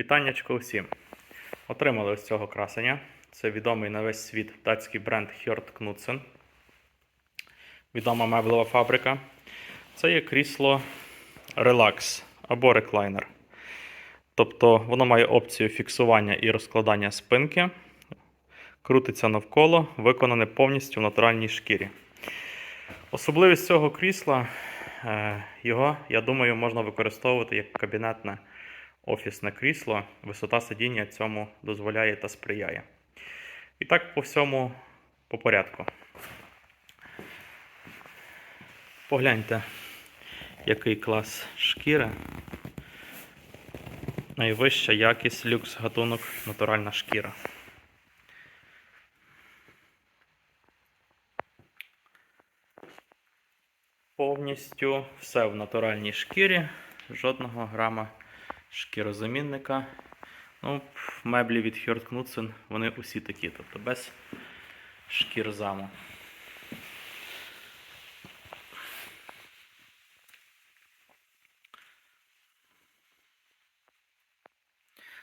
Вітаннячко усім. Отримали ось цього красення. Це відомий на весь світ датський бренд Hjort Knudsen. Відома меблева фабрика. Це є крісло Relax або реклайнер. Тобто воно має опцію фіксування і розкладання спинки. Крутиться навколо, виконане повністю в натуральній шкірі. Особливість цього крісла, е, його, я думаю, можна використовувати як кабінетне офісне крісло. Висота сидіння цьому дозволяє та сприяє. І так по всьому по порядку. Погляньте, який клас шкіри. Найвища якість, люкс, гатунок, натуральна шкіра. Повністю все в натуральній шкірі, жодного грама шкірозамінника. Ну, меблі від Hjort Knudsen, вони усі такі, тобто без шкірзаму.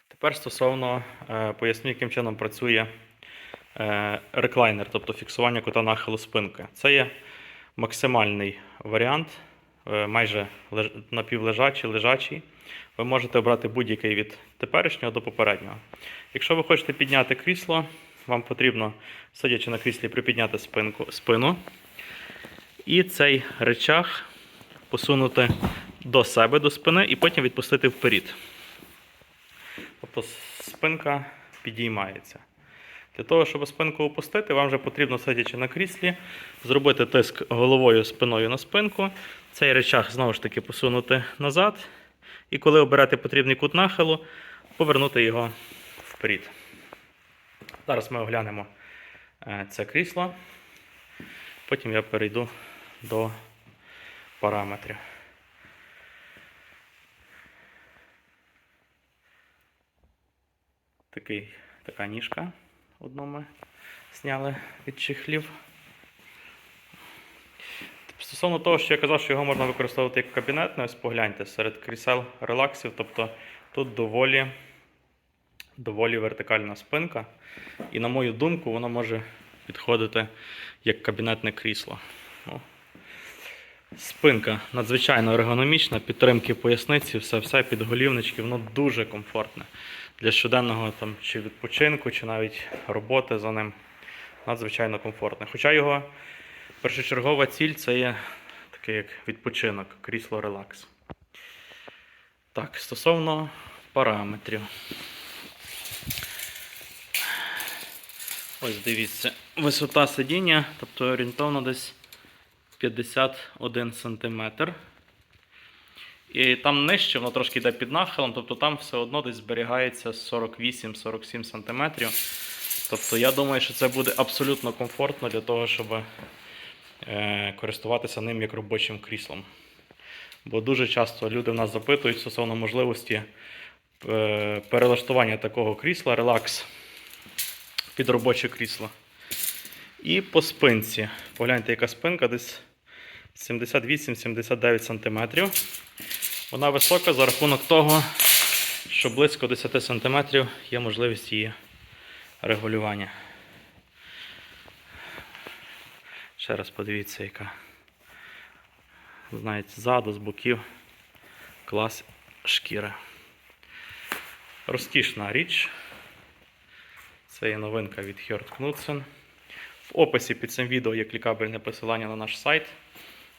Тепер стосовно е, поясню, яким чином працює е, реклайнер, тобто фіксування кута нахилу спинки. Це є максимальний варіант, майже леж... напівлежачий, лежачий. Ви можете обрати будь-який від теперішнього до попереднього. Якщо ви хочете підняти крісло, вам потрібно, сидячи на кріслі, припідняти спинку, спину. І цей речах посунути до себе, до спини, і потім відпустити вперед. Тобто спинка підіймається. Для того, щоб спинку опустити, вам вже потрібно, сидячи на кріслі, зробити тиск головою спиною на спинку. Цей речах знову ж таки посунути назад. І коли оберете потрібний кут нахилу, повернути його вперед. Зараз ми оглянемо е, це крісло. Потім я перейду до параметрів. Такий, така ніжка одну ми зняли від чехлів. Стосовно того, що я казав, що його можна використовувати як кабінетне, ось погляньте, серед крісел релаксів, тобто тут доволі, доволі вертикальна спинка. І, на мою думку, воно може підходити як кабінетне крісло. Ну, Спинка надзвичайно ергономічна, підтримки поясниці, все, все підголівнички, воно дуже комфортне для щоденного там, чи відпочинку, чи навіть роботи за ним. Надзвичайно комфортне. Хоча його першочергова ціль це є такий як відпочинок, крісло релакс. Так, стосовно параметрів. Ось дивіться, висота сидіння, тобто орієнтовно десь 51 см. І там нижче, воно трошки йде під нахилом, тобто там все одно десь зберігається 48-47 см. Тобто я думаю, що це буде абсолютно комфортно для того, щоб користуватися ним як робочим кріслом. Бо дуже часто люди в нас запитують стосовно можливості е, перелаштування такого крісла, релакс під робоче крісло. І по спинці. Погляньте, яка спинка десь 78-79 см. Вона висока за рахунок того, що близько 10 см є можливість її регулювання. Ще раз подивіться, яка. Знаєте, ззаду, з боків клас шкіри. Розкішна річ. Це є новинка від Hjort Knudsen. В описі під цим відео є клікабельне посилання на наш сайт.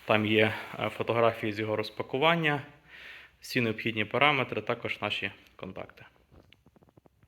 Там є е, фотографії з його розпакування, всі необхідні параметри, також наші контакти.